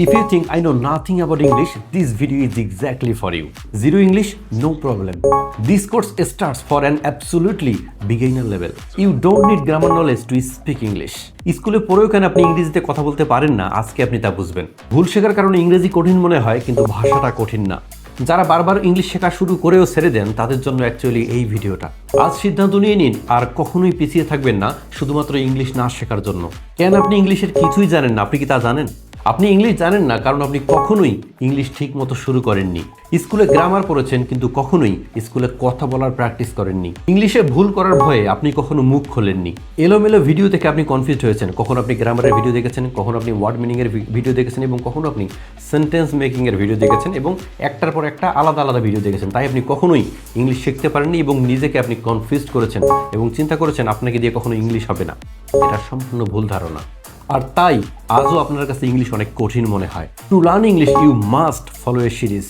If you think I know nothing about English, this video is exactly for you. Zero English, no problem. This course starts for an absolutely beginner level. You don't need grammar knowledge to speak English. স্কুলে পড়েও কেন আপনি ইংরেজিতে কথা বলতে পারেন না আজকে আপনি তা বুঝবেন ভুল শেখার কারণে ইংরেজি কঠিন মনে হয় কিন্তু ভাষাটা কঠিন না যারা বারবার ইংলিশ শেখা শুরু করেও ছেড়ে দেন তাদের জন্য অ্যাকচুয়ালি এই ভিডিওটা আজ সিদ্ধান্ত নিয়ে নিন আর কখনোই পিছিয়ে থাকবেন না শুধুমাত্র ইংলিশ না শেখার জন্য কেন আপনি ইংলিশের কিছুই জানেন না আপনি কি তা জানেন আপনি ইংলিশ জানেন না, কারণ আপনি কখনোই ইংলিশ ঠিক মতো শুরু করেননি। স্কুলে গ্রামার পড়েছেন, কিন্তু কখনোই স্কুলে কথা বলার প্র্যাকটিস করেননি। ইংলিশে ভুল করার ভয়ে আপনি কখনো মুখ খোলেননি। এলোমেলো ভিডিও থেকে আপনি কনফিউজ হয়েছেন। কখনো আপনি গ্রামারের ভিডিও দেখেছেন, কখনো আপনি ওয়ার্ড মিনিংয়ের ভিডিও দেখেছেন এবং কখনো আপনি সেন্টেন্স মেকিংয়ের ভিডিও দেখেছেন এবং একটার পর একটা আলাদা আলাদা ভিডিও দেখেছেন। তাই আপনি কখনোই ইংলিশ শিখতে পারেননি এবং নিজেকে আপনি কনফিউজ করেছেন এবং চিন্তা করেছেন, আপনাকে দিয়ে কখনো ইংলিশ হবে না। এটা সম্পূর্ণ ভুল ধারণা। আর তাই আজও আপনার কাছে ইংলিশ অনেক কঠিন মনে হয়। To learn English you must follow a series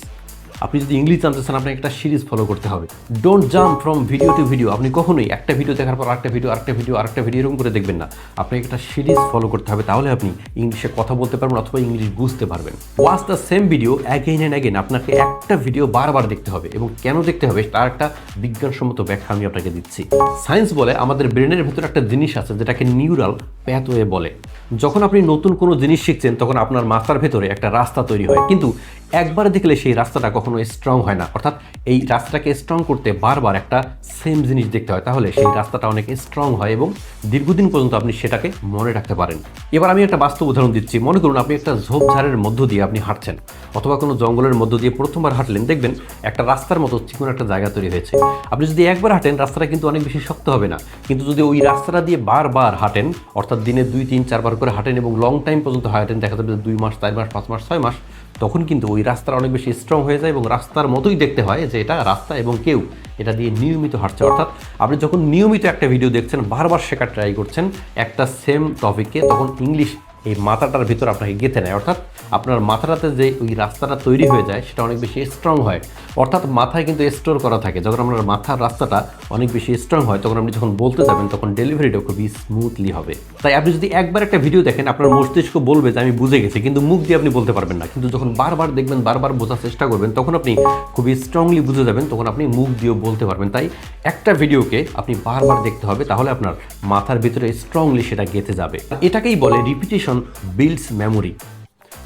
আপনি যদি ইংলিশ জানতে চান, আপনাকে একটা সিরিজ ফলো করতে হবে। Don't jump from video to video আপনি কখনোই একটা ভিডিও দেখার পর আরেকটা ভিডিও আরেকটা ভিডিও আরেকটা ভিডিও এরকম করে দেখবেন না। আপনাকে একটা সিরিজ ফলো করতে হবে, তাহলে আপনি ইংলিশে কথা বলতে পারবেন অথবা ইংলিশ বুঝতে পারবেন। Watch the same video again and again আপনাকে একটা ভিডিও বারবার দেখতে হবে এবং কেন দেখতে হবে তার একটা বিজ্ঞানসম্মত ব্যাখ্যা আমি আপনাকে দিচ্ছি। সায়েন্স বলে আমাদের ব্রেনের ভেতরে একটা জিনিস আছে যেটাকে নিউরাল প্যাথওয়ে বলে। যখন আপনি নতুন কোনো জিনিস শিখছেন, তখন আপনার মাথার ভেতরে একটা রাস্তা তৈরি হয়। কিন্তু একবার দেখলে সেই রাস্তাটা কখনো স্ট্রং হয় না। অর্থাৎ এই রাস্তাটাকে স্ট্রং করতে বারবার একটা সেম জিনিস দেখতে হয়। তাহলে সেই রাস্তাটা অনেক স্ট্রং হয় এবং দীর্ঘদিন পর্যন্ত আপনি সেটাকে মনে রাখতে পারেন। এবার আমি একটা বাস্তব উদাহরণ দিচ্ছি। মনে করুন আপনি একটা ঝোপঝাড়ের মধ্য দিয়ে আপনি হাঁটছেন অথবা কোনো জঙ্গলের মধ্য দিয়ে প্রথমবার হাঁটলেন। দেখবেন একটা রাস্তার মতো চিকন একটা জায়গা তৈরি হয়েছে। আপনি যদি একবার হাঁটেন, রাস্তাটা কিন্তু অনেক বেশি শক্ত হবে না। কিন্তু যদি ওই রাস্তাটা দিয়ে বারবার হাঁটেন, অর্থাৎ দিনে দুই, তিন, চারবার করে হাঁটেন এবং লং টাইম পর্যন্ত হাঁটেন, দেখা যাবে দুই মাস, চার মাস, পাঁচ মাস, ছয় মাস, তখন কিন্তু ওই রাস্তার অনেক বেশি স্ট্রং হয়ে যায় এবং রাস্তার মতোই দেখতে হয় যে এটা রাস্তা এবং কেউ এটা দিয়ে নিয়মিত হাঁটছে। অর্থাৎ আপনি যখন নিয়মিত একটা ভিডিও দেখছেন, বারবার শেখার ট্রাই করছেন, একটা সেম টপিককে তখন ইংলিশ এই মাথাটার ভিতর আপনাকে গেঁথে নেয়। অর্থাৎ আপনার মাথাটাতে যে ওই রাস্তাটা তৈরি হয়ে যায়, সেটা অনেক বেশি স্ট্রং হয়। অর্থাৎ মাথায় কিন্তু স্টোর করা থাকে। যখন আপনার মাথার রাস্তাটা অনেক বেশি স্ট্রং হয়, তখন আপনি যখন বলতে যাবেন, তখন ডেলিভারিটা খুবই স্মুথলি হবে। তাই আপনি যদি একবার একটা ভিডিও দেখেন, আপনার মস্তিষ্ক বলবে যে, আমি বুঝে গেছি। কিন্তু মুখ দিয়ে আপনি বলতে পারবেন না। কিন্তু যখন বারবার দেখবেন, বারবার বোঝার চেষ্টা করবেন, তখন আপনি খুবই স্ট্রংলি বুঝে যাবেন, তখন আপনি মুখ দিয়েও বলতে পারবেন। তাই একটা ভিডিওকে আপনি বারবার দেখতে হবে, তাহলে আপনার মাথার ভিতরে স্ট্রংলি সেটা গেঁথে যাবে। এটাকেই বলে রিপিটেশন বিল্ডস মেমোরি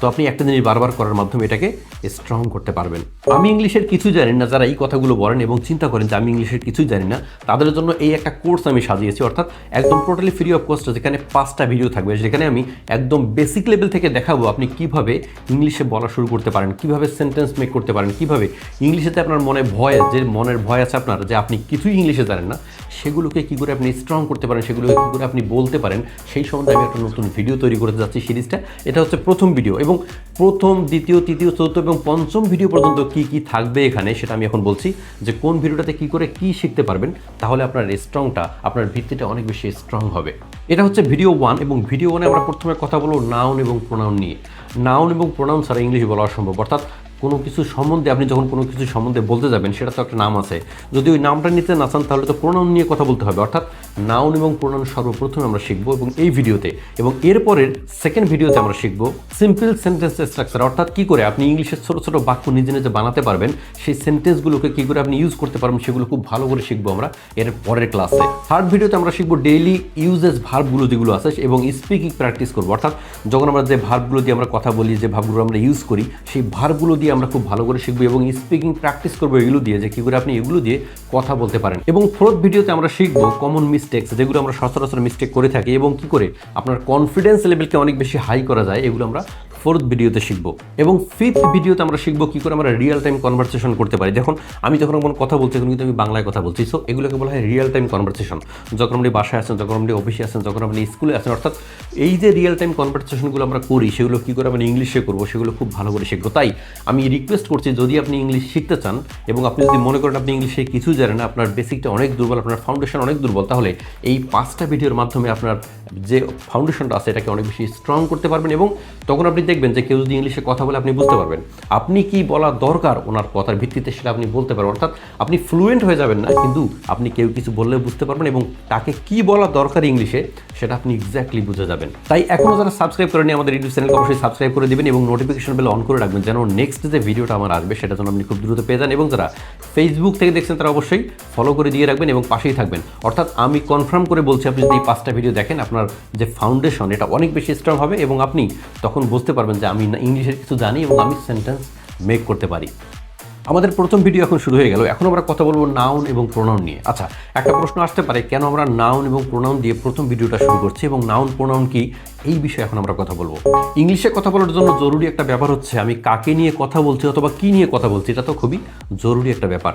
তো আপনি একটা জিনিস বারবার করার মাধ্যমে এটাকে স্ট্রং করতে পারবেন। আমি ইংলিশের কিছুই জানি না, যারা এই কথাগুলো বলেন এবং চিন্তা করেন যে আমি ইংলিশের কিছুই জানি না, তাদের জন্য এই একটা কোর্স আমি সাজিয়েছি, অর্থাৎ একদম টোটালি ফ্রি অফ কস্ট যেখানে পাঁচটা ভিডিও থাকবে, যেখানে আমি একদম বেসিক লেভেল থেকে দেখাবো আপনি কীভাবে ইংলিশে বলা শুরু করতে পারেন, কীভাবে সেন্টেন্স মেক করতে পারেন, কীভাবে ইংলিশেতে আপনার মনে ভয় যে মনের ভয় আছে আপনার যে আপনি কিছুই ইংলিশে জানেন না সেগুলোকে কী করে আপনি স্ট্রং করতে পারেন, সেগুলোকে কী করে আপনি বলতে পারেন, সেই সম্বন্ধে আমি একটা নতুন ভিডিও তৈরি করতে যাচ্ছি সিরিজটা। এটা হচ্ছে প্রথম ভিডিও এবং প্রথম, দ্বিতীয়, তৃতীয়, চতুর্থ এবং পঞ্চম ভিডিও পর্যন্ত কি কি থাকবে এখানে সেটা আমি এখন বলছি। যে কোন ভিডিওটাতে কি করে কি শিখতে পারবেন, তাহলে আপনার স্ট্রংটা আপনার ভিত্তিটা অনেক বেশি স্ট্রং হবে। এটা হচ্ছে ভিডিও ওয়ান এবং ভিডিও ওয়ানে আমরা প্রথমে কথা বলব নাউন এবং প্রোনাউন নিয়ে। নাউন এবং প্রোনাউন ছাড়া ইংলিশ বলা অসম্ভব। অর্থাৎ কোনো কিছু সম্বন্ধে আপনি যখন কোনো কিছু সম্বন্ধে বলতে যাবেন, সেটা তো একটা নাম আছে। যদি ওই নামটা নিতে না চান, তাহলে তো প্রোনাউন নিয়ে কথা বলতে হবে। অর্থাৎ নাউন এবং প্রোনাউন সর্বপ্রথম আমরা শিখব এবং এই ভিডিওতে এবং এরপরের সেকেন্ড ভিডিওতে আমরা শিখব সিম্পল সেন্টেন্স স্ট্রাকচার অর্থাৎ কী করে আপনি ইংলিশের ছোটো ছোটো বাক্য নিজে নিজে বানাতে পারবেন, সেই সেন্টেন্সগুলোকে কী করে আপনি ইউজ করতে পারবেন সেগুলো খুব ভালো করে শিখব আমরা এর পরের ক্লাসে থার্ড ভিডিওতে আমরা শিখব ডেইলি ইউজেস ভার্বগুলো যেগুলো আছে এবং স্পিকিং প্র্যাকটিস করব। অর্থাৎ যখন আমরা যে ভার্বগুলো দিয়ে আমরা কথা বলি, যে ভার্বগুলো আমরা ইউজ করি, সেই ভার্বগুলো দিয়ে আমরা খুব ভালো করে শিখব এবং স্পিকিং প্র্যাকটিস করব এগুলো দিয়ে যে কী করে আপনি এগুলো দিয়ে কথা বলতে পারেন। এবং ফোর্থ ভিডিওতে আমরা শিখব কমন মিস্টেক্স যেগুলো আমরা সচরাচর মিস্টেক করে থাকি, এবং কি করে? আপনার কনফিডেন্স লেভেলকে অনেক বেশি হাই করা যায়, এগুলো আমরা ফোর্থ ভিডিওতে শিখব। এবং ফিফথ ভিডিওতে আমরা শিখব কী করে আমরা রিয়েল টাইম কনভারসেশন করতে পারি। দেখুন, আমি যখন কোনো কথা বলছি, তখন কিন্তু আমি বাংলায় কথা বলছি। সো এগুলোকে বলা হয় রিয়েল টাইম কনভারসেশন যখন আপনি বাসায় আছেন, যখন আপনি অফিসে আছেন, যখন আপনি স্কুলে আছেন, অর্থাৎ এই যে রিয়েল টাইম কনভারসেশনগুলো আমরা করি, সেগুলো কী করে আমরা ইংলিশে করব, সেগুলো খুব ভালো করে শিখব। তাই আমি রিকোয়েস্ট করছি, যদি আপনি ইংলিশ শিখতে চান, এবং আপনি যদি মনে করেন আপনি ইংলিশে কিছু জানেন, আপনার বেসিকটা অনেক দুর্বল, আপনার ফাউন্ডেশন অনেক দুর্বল, তাহলে এই পাঁচটা ভিডিওর মাধ্যমে আপনার যে ফাউন্ডেশনটা আছে, এটাকে অনেক বেশি স্ট্রং করতে পারবেন এবং তখন আপনি দেখবেন যে কেউ যদি ইংলিশে কথা বলে আপনি বুঝতে পারবেন। আপনি কি বলা দরকার ওনার কথার ভিত্তিতে সেটা আপনি বলতে পারবেন। অর্থাৎ আপনি ফ্লুয়েন্ট হয়ে যাবেন না, কিন্তু আপনি কেউ কিছু বললে বুঝতে পারবেন এবং তাকে কি বলা দরকার ইংলিশে সেটা আপনি এক্স্যাক্টলি বুঝে যাবেন। তাই এখনও যারা সাবস্ক্রাইব করেনি আমাদের ইউটিউব চ্যানেলকে অবশ্যই সাবস্ক্রাইব করে দিবেন এবং নোটিফিকেশন বেল অন করে রাখবেন যেন নেক্সট যে ভিডিওটা আমার আসবে সেটা যেন আপনি খুব দ্রুত পেয়ে যান এবং যারা ফেসবুক থেকে দেখছেন তারা অবশ্যই ফলো করে দিয়ে রাখবেন এবং পাশেই থাকবেন। অর্থাৎ আমি কনফার্ম করে বলছি, আপনি যদি এই পাঁচটা ভিডিও দেখেন, আপনার যে ফাউন্ডেশন এটা অনেক বেশি স্ট্রং হবে এবং আপনি তখন বুঝতে পারবেন যে আমি ইংলিশের কিছু জানি এবং আমি সেন্টেন্স মেক করতে পারি। আমাদের প্রথম ভিডিও এখন শুরু হয়ে গেল। এখন আমরা কথা বলব নাউন এবং প্রোনাউন নিয়ে। আচ্ছা একটা প্রশ্ন আসতে পারে, কেন আমরা নাউন এবং প্রোনাউন দিয়ে প্রথম ভিডিওটা শুরু করছি এবং নাউন প্রোনাউন কি? এই বিষয়ে এখন আমরা কথা বলব। ইংলিশে কথা বলার জন্য জরুরি একটা ব্যাপার হচ্ছে, আমি কাকে নিয়ে কথা বলছি অথবা কি নিয়ে কথা বলছি, এটা তো খুবই জরুরি একটা ব্যাপার।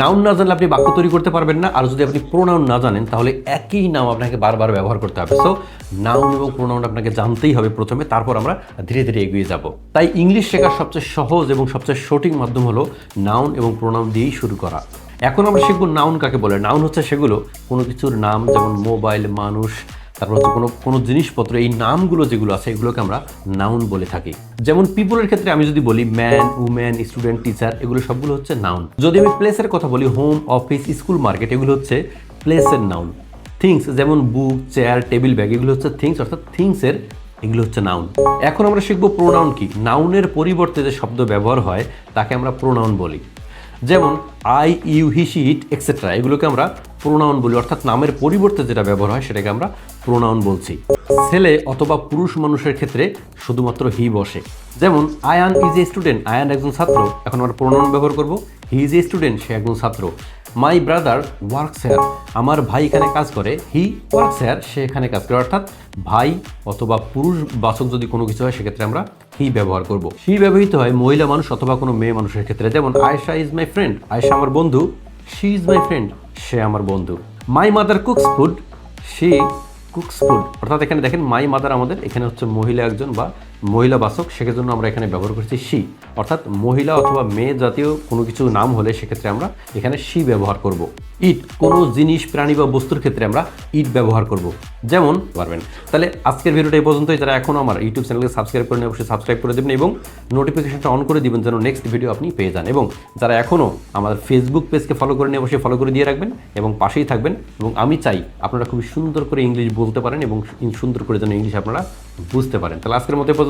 নাউন না জানলে আপনি বাক্য তৈরি করতে পারবেন না, আর যদি আপনি প্রোনাউন না জানেন, তাহলে একই নাম আপনাকে বারবার ব্যবহার করতে হবে। সো নাউন এবং প্রোনাউন আপনাকে জানতেই হবে প্রথমে, তারপর আমরা ধীরে ধীরে এগিয়ে যাব। তাই ইংলিশ শেখার সবচেয়ে সহজ এবং সবচেয়ে সঠিক মাধ্যম হলো নাউন এবং প্রোনাউন দিয়েই শুরু করা। এখন আমরা শিখব নাউন কাকে বলে। নাউন হচ্ছে সেগুলো কোনো কিছুর নাম, যেমন মোবাইল মানুষ তারপর হচ্ছে কোনো কোনো জিনিসপত্র, এই নামগুলো যেগুলো আছে, এগুলোকে আমরা নাউন বলে থাকি। যেমন পিপলের ক্ষেত্রে আমি যদি বলি ম্যান উম্যান স্টুডেন্ট টিচার এগুলো সবগুলো হচ্ছে নাউন যদি আমি প্লেসের কথা বলি হোম অফিস স্কুল মার্কেট এগুলো হচ্ছে প্লেসের নাউন থিংস যেমন বুক চেয়ার টেবিল ব্যাগ এগুলো হচ্ছে থিংস অর্থাৎ থিংসের এগুলো হচ্ছে নাউন এখন আমরা শিখব প্রোনাউন কি। নাউনের পরিবর্তে যে শব্দ ব্যবহার হয়, তাকে আমরা প্রোনাউন বলি। যেমন I you he she it etcetera এগুলোকে আমরা প্রোনাউন বলি, অর্থাৎ নামের পরিবর্তে যেটা ব্যবহার হয় সেটাকে আমরা প্রোনাউন বলছি। ছেলে অথবা পুরুষ মানুষের ক্ষেত্রে শুধুমাত্র হি বসে। যেমন, Ayan is a student Ayan একজন ছাত্র, এখন আমরা প্রোনাউন ব্যবহার করব হি ইজ এ স্টুডেন্ট সে একজন ছাত্র। মাই ব্রাদার ওয়ার্কস হেয়ার আমার ভাই এখানে কাজ করে হি ওয়ার্কস হেয়ার সে এখানে কাজ করে। অর্থাৎ ভাই অথবা পুরুষ বাচক যদি কোনো কিছু হয়, সেক্ষেত্রে আমরা হি ব্যবহার করব। হি ব্যবহৃত হয় মহিলা মানুষ অথবা কোনো মেয়ে মানুষের ক্ষেত্রে। যেমন Ayesha is my friend Ayesha আমার বন্ধু শি ইজ মাই ফ্রেন্ড সে আমার বন্ধু। মাই মাদার কুকস ফুড সে কুকস ফুড অর্থাৎ এখানে দেখেন মাই মাদার আমাদের, এখানে হচ্ছে মহিলা একজন বা মহিলা বাসক সেজন্য আমরা এখানে ব্যবহার করছি শি। অর্থাৎ মহিলা অথবা মেয়ে জাতীয় কোনো কিছু নাম হলে সেক্ষেত্রে আমরা এখানে শি ব্যবহার করব। ইট, কোনো জিনিস, প্রাণী বা বস্তুর ক্ষেত্রে আমরা ইট ব্যবহার করব। যেমন, পারবেন। তাহলে আজকের ভিডিওটা এই পর্যন্তই। যারা এখনও আমার ইউটিউব চ্যানেলকে সাবস্ক্রাইব করেন অবশ্যই সাবস্ক্রাইব করে দেবেন এবং নোটিফিকেশনটা অন করে দিবেন যেন নেক্সট ভিডিও আপনি পেয়ে যান। এবং যারা এখনও আমাদের ফেসবুক পেজকে ফলো করে নিয়ে অবশ্যই ফলো করে দিয়ে রাখবেন এবং পাশেই থাকবেন। এবং আমি চাই আপনারা খুবই সুন্দর করে ইংলিশ বলতে পারেন এবং সুন্দর করে যেন ইংলিশ আপনারা বুঝতে পারেন। তাহলে আজকের মতো এই